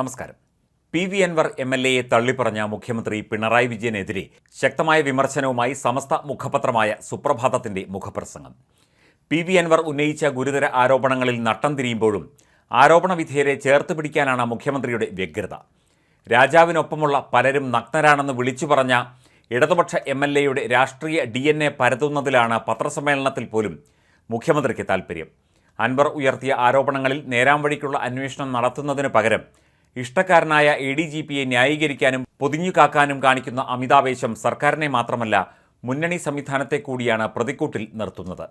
നമസ്കാരം. P V Anvar M L എയെ തള്ളിപ്പറഞ്ഞ മുഖ്യമന്ത്രി പിണറായി വിജയനെതിരെ ശക്തമായ വിമർശനവുമായി സമസ്ത മുഖപത്രമായ സുപ്രഭാതത്തിന്റെ മുഖപ്രസംഗം. പി വി അൻവർ ഉന്നയിച്ച ഗുരുതര ആരോപണങ്ങളിൽ നട്ടം തിരിയുമ്പോഴും ആരോപണ വിധേയരെ ചേർത്ത് പിടിക്കാനാണ് മുഖ്യമന്ത്രിയുടെ വ്യഗ്രത. രാജാവിനൊപ്പമുള്ള പലരും നഗ്നരാണെന്ന് വിളിച്ചു പറഞ്ഞ ഇടതുപക്ഷ എം എൽ എയുടെ രാഷ്ട്രീയ ഡി എൻ എ പരതുന്നതിലാണ് പത്രസമ്മേളനത്തിൽ പോലും മുഖ്യമന്ത്രിക്ക് താൽപ്പര്യം അൻവർ ഉയർത്തിയ ആരോപണങ്ങളിൽ നേരാം വഴിക്കുള്ള അന്വേഷണം നടത്തുന്നതിന് പകരം ഇഷ്ടക്കാരനായ എ ഡി ജി പിയെ ന്യായീകരിക്കാനും പൊതിഞ്ഞുകാക്കാനും കാണിക്കുന്ന അമിതാവേശം സർക്കാരിനെ മാത്രമല്ല മുന്നണി സംവിധാനത്തെ കൂടിയാണ് പ്രതിക്കൂട്ടിൽ നിർത്തുന്നത്.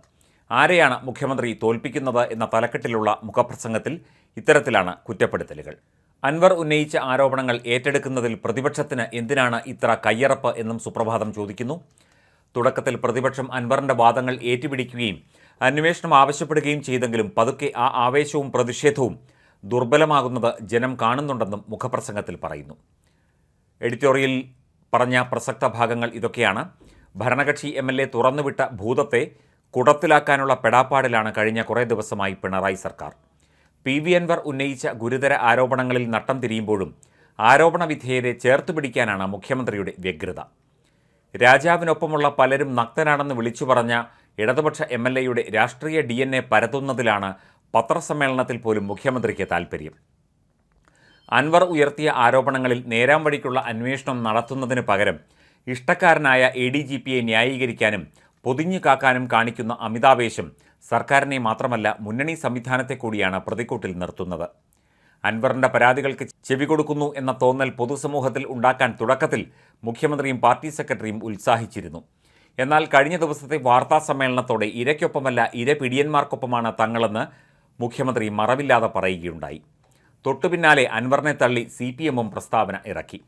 ആരെയാണ് മുഖ്യമന്ത്രി തോൽപ്പിക്കുന്നത് എന്ന തലക്കെട്ടിലുള്ള മുഖപ്രസംഗത്തിൽ ഇത്തരത്തിലാണ് കുറ്റപ്പെടുത്തലുകൾ. അൻവർ ഉന്നയിച്ച ആരോപണങ്ങൾ ഏറ്റെടുക്കുന്നതിൽ പ്രതിപക്ഷത്തിന് എന്തിനാണ് ഇത്ര കയ്യറപ്പ് എന്നും സുപ്രഭാതം ചോദിക്കുന്നു. തുടക്കത്തിൽ പ്രതിപക്ഷം അൻവറിന്റെ വാദങ്ങൾ ഏറ്റുപിടിക്കുകയും അന്വേഷണം ആവശ്യപ്പെടുകയും ചെയ്തെങ്കിലും പതുക്കെ ആ ആവേശവും പ്രതിഷേധവും ദുർബലമാകുന്നത് ജനം കാണുന്നുണ്ടെന്നും മുഖപ്രസംഗത്തിൽ പറയുന്നു. എഡിറ്റോറിയൽ പറഞ്ഞ പ്രസക്ത ഭാഗങ്ങൾ ഇതൊക്കെയാണ്. ഭരണകക്ഷി എം എൽ എ തുറന്നുവിട്ട ഭൂതത്തെ കുടത്തിലാക്കാനുള്ള പെടാപ്പാടിലാണ് കഴിഞ്ഞ കുറേ ദിവസമായി പിണറായി സർക്കാർ. പി വി അൻവർ ഉന്നയിച്ച ഗുരുതര ആരോപണങ്ങളിൽ നട്ടം തിരിയുമ്പോഴും ആരോപണ വിധേയരെ ചേർത്ത് പിടിക്കാനാണ് മുഖ്യമന്ത്രിയുടെ വ്യഗ്രത. രാജാവിനൊപ്പമുള്ള പലരും നഗ്നനാണെന്ന് വിളിച്ചു പറഞ്ഞ ഇടതുപക്ഷ എം എൽ എയുടെ രാഷ്ട്രീയ ഡി എൻ എ പരത്തുന്നതിലാണ് പത്രസമ്മേളനത്തിൽ പോലും മുഖ്യമന്ത്രിക്ക് താൽപ്പര്യം അൻവർ ഉയർത്തിയ ആരോപണങ്ങളിൽ നേരാം വഴിക്കുള്ള അന്വേഷണം നടത്തുന്നതിന് പകരം ഇഷ്ടക്കാരനായ എ ഡി ജി പിയെ ന്യായീകരിക്കാനും പൊതിഞ്ഞു കാക്കാനും കാണിക്കുന്ന അമിതാവേശം സർക്കാരിനെ മാത്രമല്ല മുന്നണി സംവിധാനത്തെ കൂടിയാണ് പ്രതിക്കൂട്ടിൽ നിർത്തുന്നത്. അൻവറിന്റെ പരാതികൾക്ക് ചെവി കൊടുക്കുന്നു എന്ന തോന്നൽ പൊതുസമൂഹത്തിൽ ഉണ്ടാക്കാൻ തുടക്കത്തിൽ മുഖ്യമന്ത്രിയും പാർട്ടി സെക്രട്ടറിയും ഉത്സാഹിച്ചിരുന്നു. എന്നാൽ കഴിഞ്ഞ ദിവസത്തെ വാർത്താ സമ്മേളനത്തോടെ ഇരയ്ക്കൊപ്പമല്ല ഇര പിടിയന്മാർക്കൊപ്പമാണ് തങ്ങളെന്ന് മുഖ്യമന്ത്രി മറവില്ലാതെ പറയുകയുണ്ടായി. തൊട്ടുപിന്നാലെ അൻവറിനെ തള്ളി സി പി എമ്മും പ്രസ്താവന ഇറക്കി.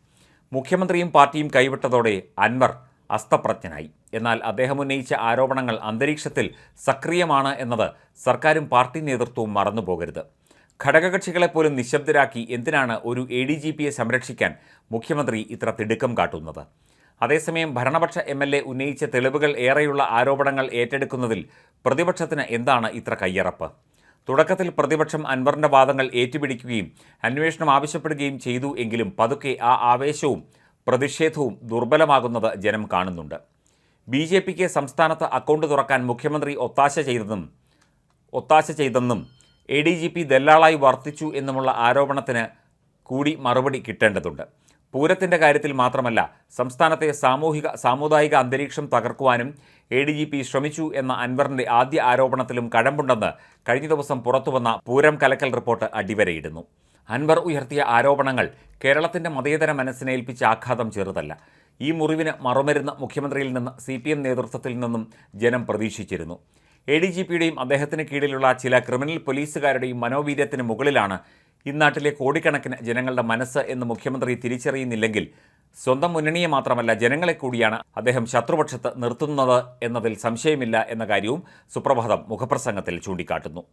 മുഖ്യമന്ത്രിയും പാർട്ടിയും കൈവിട്ടതോടെ അൻവർ അസ്തപ്രജ്ഞനായി. എന്നാൽ അദ്ദേഹം ഉന്നയിച്ച ആരോപണങ്ങൾ അന്തരീക്ഷത്തിൽ സക്രിയമാണ് എന്നത് സർക്കാരും പാർട്ടി നേതൃത്വവും മറന്നുപോകരുത്. ഘടകകക്ഷികളെപ്പോലും നിശബ്ദരാക്കി എന്തിനാണ് ഒരു എ ഡി ജി പിയെ സംരക്ഷിക്കാൻ മുഖ്യമന്ത്രി ഇത്ര തിടുക്കം കാട്ടുന്നത്? അതേസമയം ഭരണപക്ഷ എം എൽ എ ഉന്നയിച്ച തെളിവുകൾ ഏറെയുള്ള ആരോപണങ്ങൾ ഏറ്റെടുക്കുന്നതിൽ പ്രതിപക്ഷത്തിന് എന്താണ് ഇത്ര കയ്യറപ്പ്? തുടക്കത്തിൽ പ്രതിപക്ഷം അൻവറിന്റെ വാദങ്ങൾ ഏറ്റുപിടിക്കുകയും അന്വേഷണം ആവശ്യപ്പെടുകയും ചെയ്തു എങ്കിലും പതുക്കെ ആ ആവേശവും പ്രതിഷേധവും ദുർബലമാകുന്നത് ജനം കാണുന്നുണ്ട്. ബി ജെ പിക്ക് സംസ്ഥാനത്ത് അക്കൗണ്ട് തുറക്കാൻ മുഖ്യമന്ത്രി ഒത്താശ ചെയ്തെന്നും ഒത്താശ ചെയ്തെന്നും എ ഡി ജി പി ദല്ലാളായി വർത്തിച്ചു എന്നുമുള്ള ആരോപണത്തിന് കൂടി മറുപടി കിട്ടേണ്ടതുണ്ട്. പൂരത്തിന്റെ കാര്യത്തിൽ മാത്രമല്ല സംസ്ഥാനത്തെ സാമൂഹിക സാമുദായിക അന്തരീക്ഷം തകർക്കുവാനും എ ഡി ജി പി ശ്രമിച്ചു എന്ന അൻവറിന്റെ ആദ്യ ആരോപണത്തിലും കഴമ്പുണ്ടെന്ന് കഴിഞ്ഞ ദിവസം പുറത്തുവന്ന പൂരം കലക്കൽ റിപ്പോർട്ട് അടിവരയിടുന്നു. അൻവർ ഉയർത്തിയ ആരോപണങ്ങൾ കേരളത്തിന്റെ മതേതര മനസ്സിനെ ഏൽപ്പിച്ച ആഘാതം ചെറുതല്ല. ഈ മുറിവിന് മറുമരുന്ന് മുഖ്യമന്ത്രിയിൽ നിന്ന് സി പി എം നേതൃത്വത്തിൽ നിന്നും ജനം പ്രതീക്ഷിച്ചിരുന്നു. എ ഡി ജി പിയുടെയും അദ്ദേഹത്തിന് കീഴിലുള്ള ചില ക്രിമിനൽ പോലീസുകാരുടെയും മനോവീര്യത്തിന് മുകളിലാണ് ഇന്നാട്ടിലെ കോടിക്കണക്കിന് ജനങ്ങളുടെ മനസ്സ് എന്ന് മുഖ്യമന്ത്രി തിരിച്ചറിയുന്നില്ലെങ്കിൽ സ്വന്തം മുന്നണിയെ മാത്രമല്ല ജനങ്ങളെ കൂടിയാണ് അദ്ദേഹം ശത്രുപക്ഷത്ത് നിർത്തുന്നത് എന്നതിൽ സംശയമില്ല എന്ന കാര്യവും സുപ്രഭാതം മുഖപ്രസംഗത്തിൽ ചൂണ്ടിക്കാട്ടുന്നു.